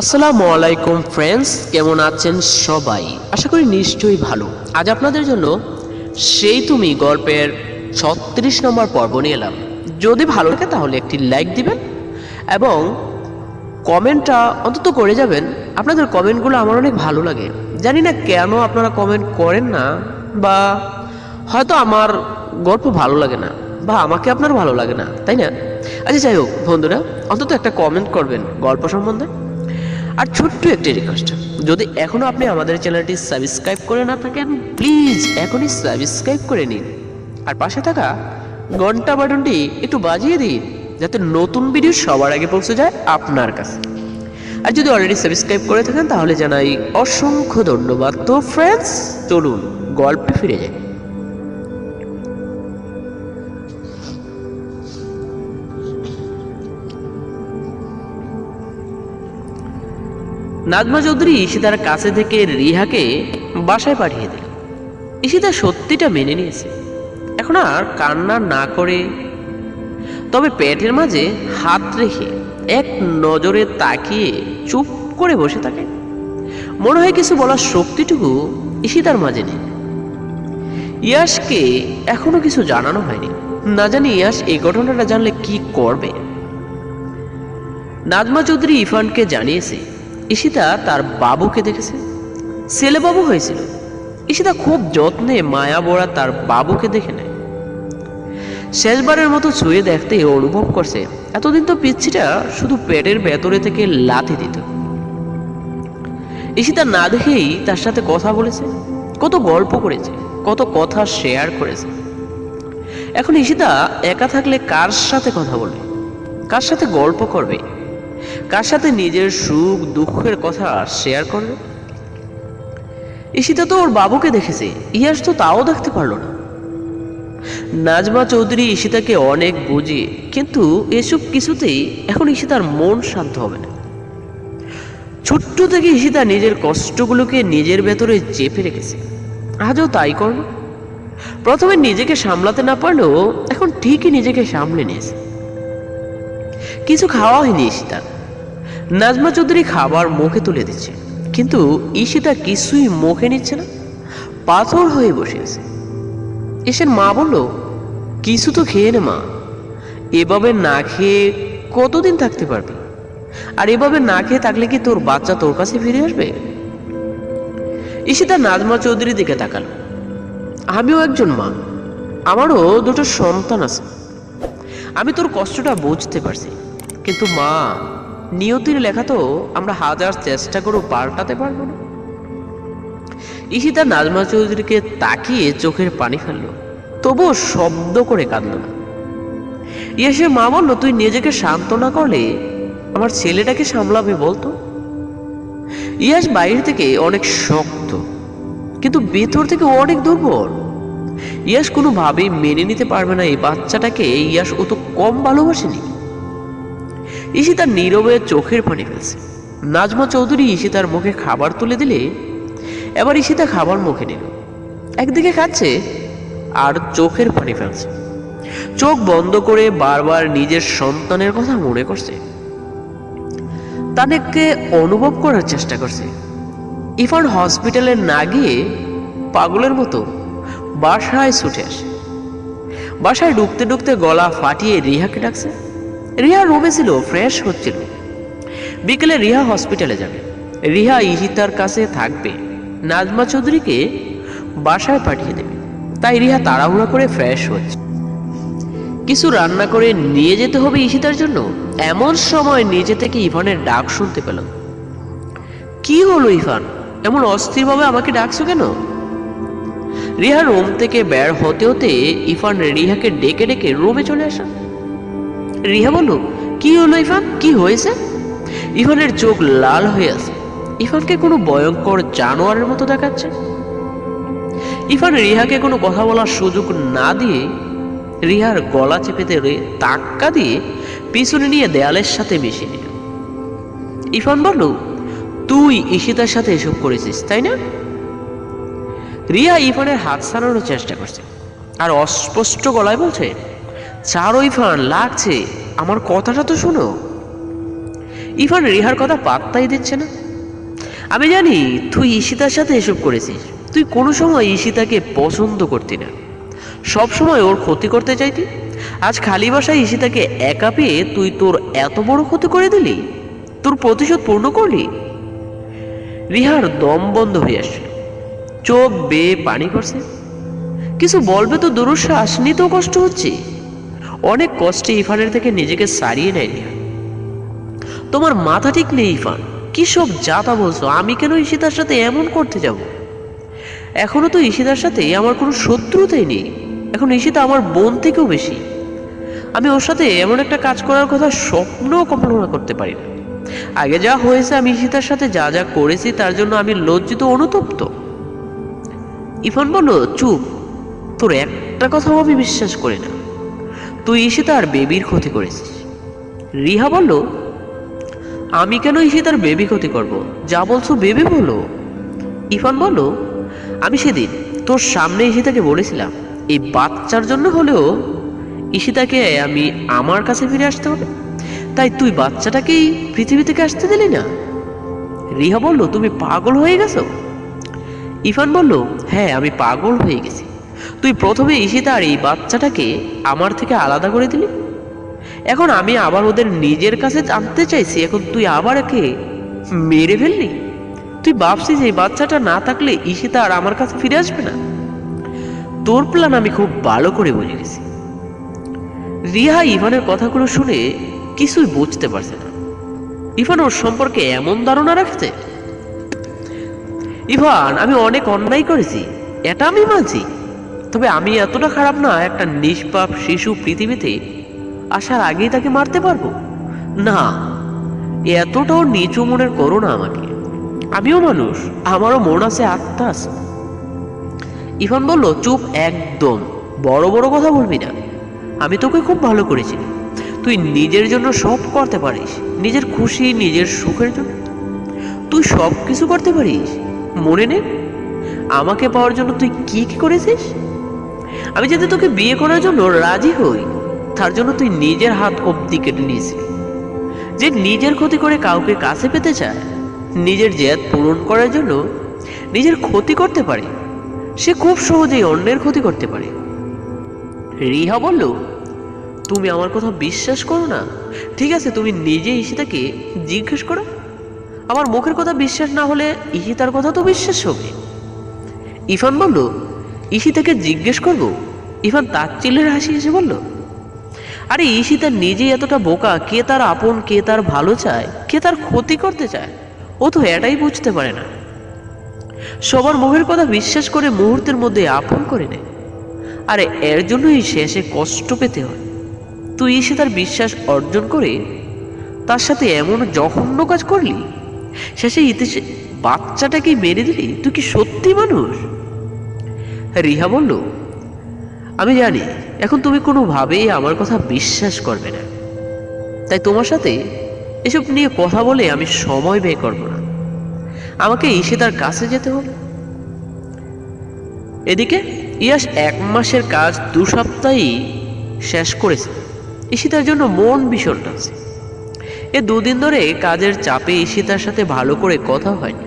আসসালামু আলাইকুম ফ্রেন্ডস কেমন আছেন সবাই? আশা করি নিশ্চয়ই ভালো। আজ আপনাদের জন্য সেই তুমি গল্পের ছত্রিশ নম্বর পর্ব নিয়ে এলাম। যদি ভালো লাগে তাহলে একটি লাইক দিবেন এবং কমেন্টটা অন্তত করে যাবেন। আপনাদের কমেন্টগুলো আমার অনেক ভালো লাগে। জানি না কেন আপনারা কমেন্ট করেন না বা হয়তো আমার গল্প ভালো লাগে না বা আমাকে আপনার ভালো লাগে না, তাই না? আচ্ছা যাই হোক, বন্ধুরা, অন্তত একটা কমেন্ট করবেন গল্প সম্বন্ধে। আর ছোট্ট একটি রিকোয়েস্ট যদি এখনও আপনি আমাদের চ্যানেলটি সাবস্ক্রাইব করে না থাকেন প্লিজ এখনই সাবস্ক্রাইব করে নিন। আর পাশে থাকা ঘণ্টা বাটনটি একটু বাজিয়ে দিন, যাতে নতুন ভিডিও সবার আগে পৌঁছে যায় আপনার কাছে। আর যদি অলরেডি সাবস্ক্রাইব করে থাকেন, তাহলে জানাই অসংখ্য ধন্যবাদ। তো ফ্রেন্ডস চলুন গল্পে ফিরে যাই। নাজমা চৌধুরী ঈশিতার কাছে থেকে রিহাকে বাসায় পাঠিয়ে দিল। ঈশিতা সত্যিটা মেনে নিয়েছে। এখন আর কান্না না করে, তবে পেটের মাঝে হাত রেখে এক নজরে তাকিয়ে চুপ করে বসে থাকে। মনে হয় কিছু বলার শক্তিটুকু ঈশিতার মাঝে নেই। ইয়াসকে এখনও কিছু জানানো হয়নি। না জানি ইয়াস এই ঘটনাটা জানলে কি করবে। নাজমা চৌধুরী ইরফানকে জানিয়েছে ঈশিতা তার বাবুকে দেখেছে। ছেলে বাবু হয়েছিল। ঈশিতা খুব যত্নে মায়া বড়া তার বাবুকে দেখে নেয়। শেষবারের মতো ছুঁয়ে দেখতে অনুভব করছে, এতদিন তো পিচ্ছিটা শুধু পেটের ভেতরে থেকে লাথি দিত। ঈশিতা না দেখেই তার সাথে কথা বলেছে, কত গল্প করেছে, কত কথা শেয়ার করেছে। এখন ঈশিতা একা থাকলে কার সাথে কথা বলবে কার সাথে গল্প করবে? কার সাথে নিজের সুখ, দুঃখের কথা শেয়ার করবে ঈশিতা তো ওর বাবুকে দেখেছে ইয়াস তো তাও দেখতে পারল না। নাজমা চৌধুরী ঈশিতাকে অনেক বুঝিয়ে কিন্তু এসব কিছুতেই এখন ঈশিতার মন শান্ত হবে না। ছোট্ট থেকে ঈশিতা নিজের কষ্টগুলোকে নিজের ভেতরে চেপে রেখেছে। আজও তাই করল? প্রথমে নিজেকে সামলাতে না পারলেও এখন ঠিকই নিজেকে সামলে নিয়েছে। কিছু খাওয়া হয়নি ঈশিতার। নাজমা চৌধুরী খাবার মুখে তুলে দিচ্ছে। কিন্তু ঈশিতা কিছুই মুখে নিচ্ছে না। পাথর হয়ে বসে আছে। এসের মা বলল, কিছু তো খেয়ে নে মা। এভাবে না খেয়ে কতদিন থাকতে পারবি? আর এভাবে না খেয়ে থাকলে কি তোর বাচ্চা তোর কাছে ফিরে আসবে? ঈশিতা নাজমা চৌধুরীর দিকে তাকালো। আমিও একজন মা। আমারও দুটো সন্তান আছে। আমি তোর কষ্টটা বুঝতে পারছি। কিন্তু মা নিয়তির লেখা তো আমরা হাজার চেষ্টা করেও পাল্টাতে পারব না। ঈশিতা নাজমা চৌধুরীকে তাকিয়ে চোখের পানি ফেলল। তবুও শব্দ করে কাঁদল না। ইয়াসে মা বলল, তুই নিজেকে শান্ত না করলে আমার ছেলেটাকে সামলাবে বলতো? ইয়াস বাইরে থেকে অনেক শক্ত, কিন্তু ভেতর থেকে অনেক দুর্বল। ইয়াস কোনোভাবেই মেনে নিতে পারবে না এই বাচ্চাটাকে। ইয়াস অত কম ভালোবাসেনি। ঈশিতার নীরবে চোখের পানি ফেলছে। নাজমা চৌধুরী ঈশিতার মুখে খাবার তুলে দিলে, এবার ঈশিতা খাবার মুখে নিল। একদিকে খাচ্ছে, আর চোখের পানি ফেলছে। চোখ বন্ধ করে বারবার নিজের সন্তানের কথা মনে করছে। তাদেরকে অনুভব করার চেষ্টা করছে। ইফান হসপিটালে না গিয়ে পাগলের মতো বাসায় ছুটে আসে। বাসায় ঢুকতে ঢুকতে গলা ফাটিয়ে রিহাকে ডাকছে। রিহা রুমে ছিল ফ্রেশ হচ্ছিল। বিকেলে রিহা হসপিটালে যাবে। রিহা ইহিতার কাছে থাকবে। নাজমা চৌধুরীকে বাসায় পাঠিয়ে দেবে। তাই রিহা তাড়াহুড়া করে ফ্রেশ হচ্ছে। কিছু রান্না করে নিয়ে যেতে হবে ইশিতার জন্য। এমন সময় নিজে থেকে ইভানের ডাক শুনতে পেলাম। কি হলো ইভান? এমন অস্থিরভাবে আমাকে ডাকছো কেন? রিহা রুম থেকে বের হতে হতে ইফান রিহাকে ডেকে ডেকে রুমে চলে আসা। রিহা বলল কি হলো ইফান কি হয়েছে ইফানের চোখ লাল হয়ে আছে। ইফানকে কোনো ভয়ঙ্কর জানোয়ারের মতো দেখাচ্ছে। ইফান রিহাকে কোনো কথা বলার সুযোগ না দিয়ে রিহার গলা চেপে ধরে তাক্কা দিয়ে, পিছনে নিয়ে দেয়ালের সাথে মিশিয়ে নিল। ইফান বলল তুই ঈশিতার সাথে এসব করেছিস, তাই না? রিয়া ইফানের হাত সারানোর চেষ্টা করছে। আর অস্পষ্ট গলায় বলছে ছাড়ো ইফান লাগছে। আমার কথাটা তো শোনো। ইফান রিহার কথা পাত্তাই দিচ্ছে না। আমি জানি তুই ঈশিতার সাথে এসব করেছিস। তুই কোনো সময় ঈশিতাকে পছন্দ করতি না। সব সময় ওর ক্ষতি করতে চাইতি। আজ খালি বাসায় ঈশিতাকে একা পেয়ে তুই তোর এত বড় ক্ষতি করে দিলি? তোর প্রতিশোধ পূর্ণ করলি? রিহার দম বন্ধ হয়ে আসছে। চোখ বেয়ে পানি করছে কিছু বলবে তো দুরশ্বাস, নিতেও কষ্ট হচ্ছে। অনেক কষ্টে ইফানের থেকে নিজেকে সারিয়ে নেয় তোমার মাথা ঠিক নেই ইফান কি সব যাতা বলছো? আমি কেন ঈশিতার সাথে এমন করতে যাব? এখনও তো ঈশিতার সাথে আমার কোনো শত্রুতাই নেই। এখন ঈশিতা আমার বোন থেকেও বেশি। আমি ওর সাথে এমন একটা কাজ করার কথা স্বপ্নও কল্পনা করতে পারি না। আগে যা হয়েছে, আমি ঈশিতার সাথে যা যা করেছি, তার জন্য আমি লজ্জিত, অনুতপ্ত। ইফান বলল, চুপ। তোর একটা কথাও আমি বিশ্বাস করি না। তুই ঈশিতার বেবির ক্ষতি করেছিস। রিহা বলল, আমি কেন ঈশিতার বেবি ক্ষতি করব? যা বলছো বেবি বলো ইফান বলল, আমি সেদিন তোর সামনে ঈশিতাকে বলেছিলাম, এই বাচ্চার জন্য হলেও ঈশিতাকে আমি আমার কাছে ফিরে আসতে হবে। তাই তুই বাচ্চাটাকেই পৃথিবী থেকে আসতে দিলি না? রিহা বলল, তুমি পাগল হয়ে গেছো? ইফান বলল হ্যাঁ আমি পাগল হয়ে গেছি। তুই প্রথমে ঈশিতার এই বাচ্চাটাকে আমার থেকে আলাদা করে দিলি? এখন আমি আবার ওদের নিজের কাছে আনতে চাইছি, এখন তুই আবার একে মেরে ফেললি? তুই ভাবছিস এই বাচ্চাটা না থাকলে ঈশিতা আর আমার কাছে ফিরে আসবে না? তোর প্ল্যান আমি খুব ভালো করে বুঝে গেছি। রিহা ইভানের কথাগুলো শুনে কিছুই বুঝতে পারছে না। ইভান ওর সম্পর্কে এমন ধারণা রাখছে? ইভান, আমি অনেক অন্যায় করেছি, এটা আমি মানছি। তবে আমি এতটা খারাপ না, একটা নিষ্পাপ শিশু পৃথিবীতে আসার আগেই তাকে মারতে পারব? না, এতটাও নিচু মনের করো না আমাকে। আমিও মানুষ, আমারও মন আছে, আত্মা আছে। ইভান বলল, চুপ, একদম। বড় বড় কথা বলবি না। আমি তোকে খুব ভালো করেছি। তুই নিজের জন্য সব করতে পারিস। নিজের খুশি, নিজের সুখের জন্য। তুই সব কিছু করতে পারিস। মনে নে, আমাকে পাওয়ার জন্য তুই কি কি করেছিস? আমি যদি তোকে বিয়ে করার জন্য রাজি হই, তার জন্য তুই নিজের হাত অব্দি কেটে নিয়েছিলি। যে নিজের ক্ষতি করে কাউকে কাছে পেতে চায়, নিজের জেদ পূরণ করার জন্য নিজের ক্ষতি করতে পারে। সে খুব সহজেই অন্যের ক্ষতি করতে পারে। রিহা বলল, তুমি আমার কথা বিশ্বাস করো না। ঠিক আছে, তুমি নিজে ঈশিতাকে জিজ্ঞেস করো। আমার মুখের কথা বিশ্বাস না হলে ঈশিতার কথা তো বিশ্বাস হবে। ইফান বলল, ঈশিতাকে জিজ্ঞেস করব? ইফান তার চিলের হাসি এসে বলল, আরে ঈশিতা নিজেই এতটা বোকা, কে তার আপন, কে তার ভালো চায়, কে তার ক্ষতি করতে চায়? ও তো এটাই বুঝতে পারে না। সবার মুখের কথা বিশ্বাস করে মুহূর্তের মধ্যে আপন করে নেয় আরে এর জন্যই শেষে কষ্ট পেতে হয়। তুই এসে তার বিশ্বাস অর্জন করে তার সাথে এমন জঘন্য কাজ করলি? শেষে ইতিসে বাচ্চাটাকেই মেরে দিলি? তুই কি সত্যি মানুষ? রিহা বলল আমি জানি, এখন তুমি কোনোভাবেই আমার কথা বিশ্বাস করবে না। তাই তোমার সাথে এসব নিয়ে কথা বলে আমি সময় ব্যয় করব না। আমাকে এসে তার কাছে যেতে হবে। এদিকে ইয়াস এক মাসের কাজ দু সপ্তাহেই শেষ করেছে। ঈশিতার জন্য মন ভীষণ টানছে এ দুদিন ধরে কাজের চাপে ঈশিতার সাথে ভালো করে কথা হয়নি।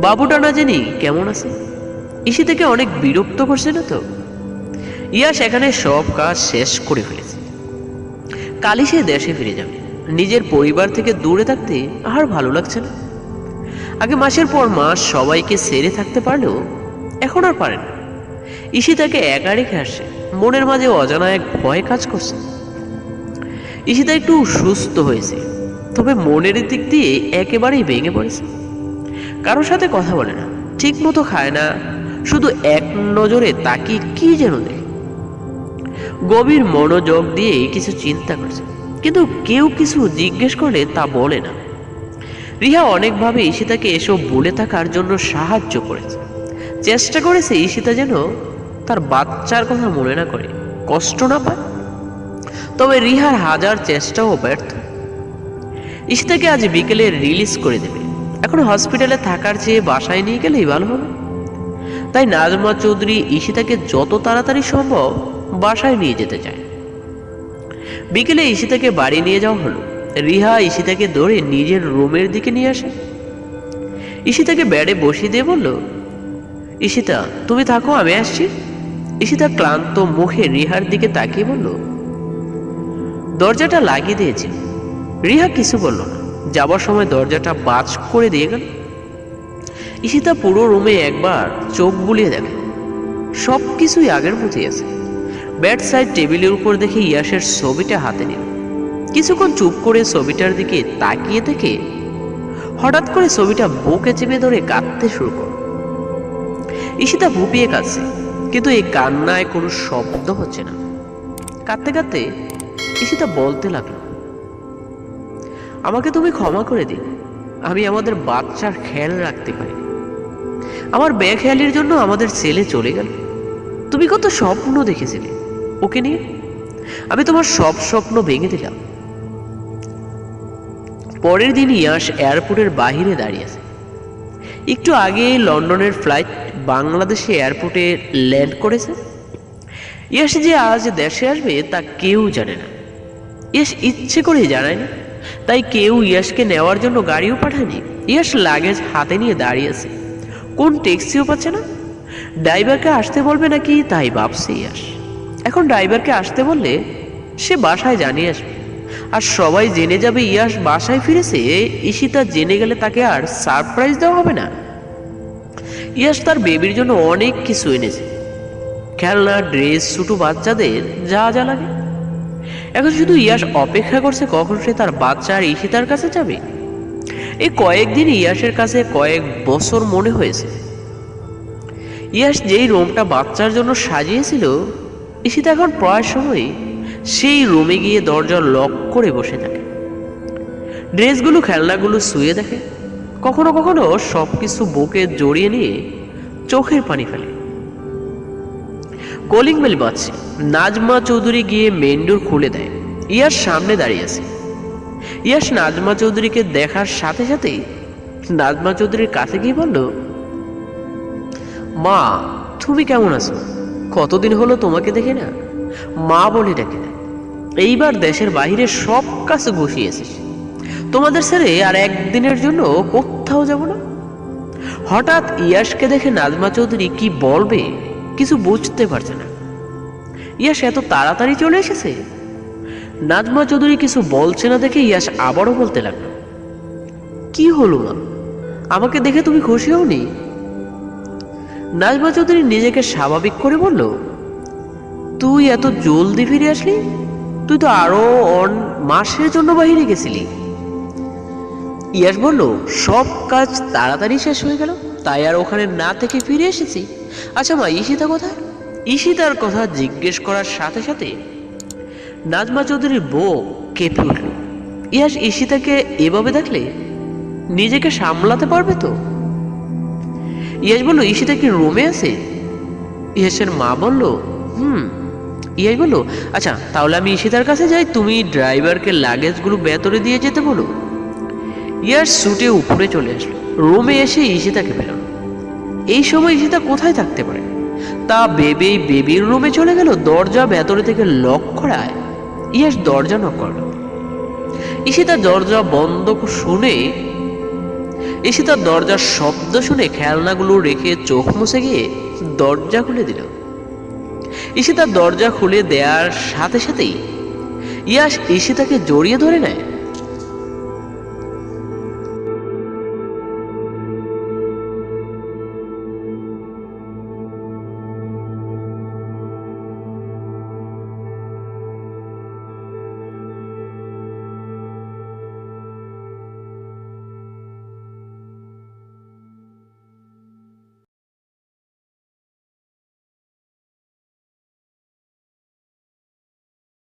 বাবুটা না জানি কেমন আছে? ঈশিতাকে অনেক বিরক্ত করছে না তো? ইয়াস এখানে সব কাজ শেষ করে ফেলেছে। কালই সে দেশে ফিরে যাবে। নিজের পরিবার থেকে দূরে থাকতে আর ভালো লাগছে না। আগে মাসের পর মাস সবাইকে সেরে থাকতে পারলেও এখন আর পারে না। ঈশিতাকে একা রেখে আসে। মনের মাঝে অজানা এক ভয় কাজ করছে। ঈশিতা একটু সুস্থ হয়েছে, তবে মনের দিক দিয়ে একেবারেই ভেঙে পড়েছে। কারোর সাথে কথা বলে না ঠিক মতো খায় না, শুধু এক নজরে তাকিয়ে কি যেন দেখে। গভীর মনোযোগ দিয়ে কিছু চিন্তা করছে। কিন্তু কেউ কিছু জিজ্ঞেস করলে তা বলে না। রিহা অনেকভাবে ঈশিতাকে এসব বলে থাকার জন্য সাহায্য করেছে। চেষ্টা করেছে ঈশিতা যেন তার বাচ্চার কথা মনে না করে, কষ্ট না পায়। তবে রিহার হাজার চেষ্টাও ব্যর্থ। ঈশিতাকে আজ বিকেলে রিলিজ করে দেবে। এখন হসপিটালে থাকার চেয়ে বাসায় নিয়ে গেলেই ভালো হবে। তাই নাজমা চৌধুরী ঈশিতাকে যত তাড়াতাড়ি সম্ভব বাসায় নিয়ে যেতে চায়। বিকেলে ঈশিতাকে বাড়ি নিয়ে যাওয়া হলো। রিহা ঈশিতাকে ধরে নিজের রুমের দিকে নিয়ে আসে। ঈশিতাকে ব্যাডে বসিয়ে দিয়ে বলল, ঈশিতা, তুমি থাকো, আমি আসছি। ঈশিতা ক্লান্ত মুখে রিহার দিকে তাকিয়ে বলল, দরজাটা লাগিয়ে দিয়েছে। রিহা কিছু বলল না। যাবার সময় দরজাটা বাজ করে দিয়ে গেল। ঈশিতা পুরো রুমে একবার চোখ বুলিয়ে দেখে। সব কিছুই আগের মতোই আছে। ব্যাড সাইড টেবিলের উপর দেখে ইয়াসের ছবিটা হাতে নিল। কিছুক্ষণ চুপ করে ছবিটার দিকে তাকিয়ে দেখে হঠাৎ করে ছবিটা বুকে চেপে ধরে কাঁদতে শুরু করল। ঈশিতা ভুপিয়ে কাঁদছে, কিন্তু এই কান্নায় কোনো শব্দ হচ্ছে না। কাঁদতে কাঁদতে ঈশিতা বলতে লাগল, আমাকে তুমি ক্ষমা করে দিন, আমি আমাদের বাচ্চার খেয়াল রাখতে পারি। আমার বেখেয়ালির জন্য আমাদের ছেলে চলে গেল। তুমি কত স্বপ্ন দেখেছিলে ওকে নিয়ে? আমি তোমার সব স্বপ্ন ভেঙে দিলাম। পরের দিন ইয়াস এয়ারপোর্টের বাহিরে দাঁড়িয়ে আছে। একটু আগে লন্ডনের ফ্লাইট বাংলাদেশে এয়ারপোর্টে ল্যান্ড করেছে। ইয়াস যে আজ দেশে আসবে তা কেউ জানে না। ইয়াস ইচ্ছে করে জানায়নি। তাই কেউ ইয়াসকে নেওয়ার জন্য গাড়িও পাঠায়নি। ইয়াস লাগেজ হাতে নিয়ে দাঁড়িয়ে আছে। কোন ট্যাক্সিও পাচ্ছে না? ড্রাইভারকে আসতে বলবে নাকি তাই ভাবছে ইয়াস এখন ড্রাইভারকে আসতে বললে সে বাসায় জানিয়ে আসবে। আর সবাই জেনে যাবে ইয়াস বাসায় ফিরেছে, ঈশিতা জেনে গেলে তাকে আর সারপ্রাইজ দেওয়া হবে না। ইয়াস তার বেবির জন্য অনেক কিছু এনেছে। খেলনা, ড্রেস, ছোটো বাচ্চাদের যা যা লাগে। এখন শুধু ইয়াস অপেক্ষা করছে কখন সে তার বাচ্চা আর ঈশিতার কাছে যাবে। এই কয়েকদিন ইয়াসের কাছে কয়েক বছর মনে হয়েছে। ইয়াস যেই রুমটা বাচ্চার জন্য সাজিয়েছিল ঈশিতা এখন প্রায় সময় সেই রুমে গিয়ে দরজা লক করে বসে থাকে। ড্রেসগুলো, খেলনাগুলো শুয়ে দেখে। কখনো কখনো সব কিছু বুকে জড়িয়ে নিয়ে চোখের পানি ফেলে। কলিং বেল বাজছে। নাজমা চৌধুরী গিয়ে মেন ডোর খুলে দেয়। ইয়ার সামনে দাঁড়িয়ে আছে। ইয়াস নাজমা চৌধুরীকে দেখার সাথে সাথেই নাজমা চৌধুরীর কাছে গিয়ে বলল, মা, তুমি কেমন আছো? কতদিন হলো তোমাকে দেখে না? মা বলে ডাকে না এইবার দেশের বাইরে সব কাছে বসিয়েছিস তোমাদের ছেড়ে আর একদিনের জন্য কোথাও যাব না? হঠাৎ ইয়াসকে দেখে নাজমা চৌধুরী কি বলবে কিছু বুঝতে পারছে না। ইয়াস এত তাড়াতাড়ি চলে এসেছে? নাজমা চৌধুরী কিছু বলছে না দেখে ইয়াস আবারও বলতে লাগল। কি হলো মা? আমাকে দেখে তুমি খুশি হওনি? নাজমা চৌধুরী নিজেকে স্বাভাবিক করে বলল, তুই এত জলদি ফিরে আসলি? তুই তো আরও অন মাসের জন্য বাহিরে গেছিলি। ইয়াস বলল, সব কাজ তাড়াতাড়ি শেষ হয়ে গেল, তাই আর ওখানে না থেকে ফিরে এসেছি। আচ্ছা মা, ঈশিতা কোথায়? ঈশিতার কথা জিজ্ঞেস করার সাথে সাথে নাজমা চৌধুরীর বউ কেঁপে উঠল। ইয়াস ঈশিতাকে এভাবে দেখলে নিজেকে সামলাতে পারবে তো? ইয়াস বলল ঈশিতা কি রুমে আছে? ইয়াসের মা বলল, হুম। ইয়াস বলল আচ্ছা তাহলে আমি ঈশিতার কাছে যাই, তুমি ড্রাইভারকে লাগেজগুলো ভেতরে দিয়ে যেতে বলো। ইয়াস ছুটে উপরে চলে আসলো। রুমে এসে ঈশিতাকে পেল। এই সময় ঈশিতা কোথায় থাকতে পারে? তা বেবি বেবির রুমে চলে গেল, দরজা ভেতরে থেকে লক করায় ইয়াস দরজা নক করল। ঈশিতা দরজা বন্ধ শুনে ঈশিতার দরজার শব্দ শুনে খেলনাগুলো রেখে চোখ মুছে গিয়ে দরজা খুলে দিল। ঈশিতার দরজা খুলে দেওয়ার সাথে সাথেই ইয়াস ঈশিতাকে জড়িয়ে ধরে নেয়।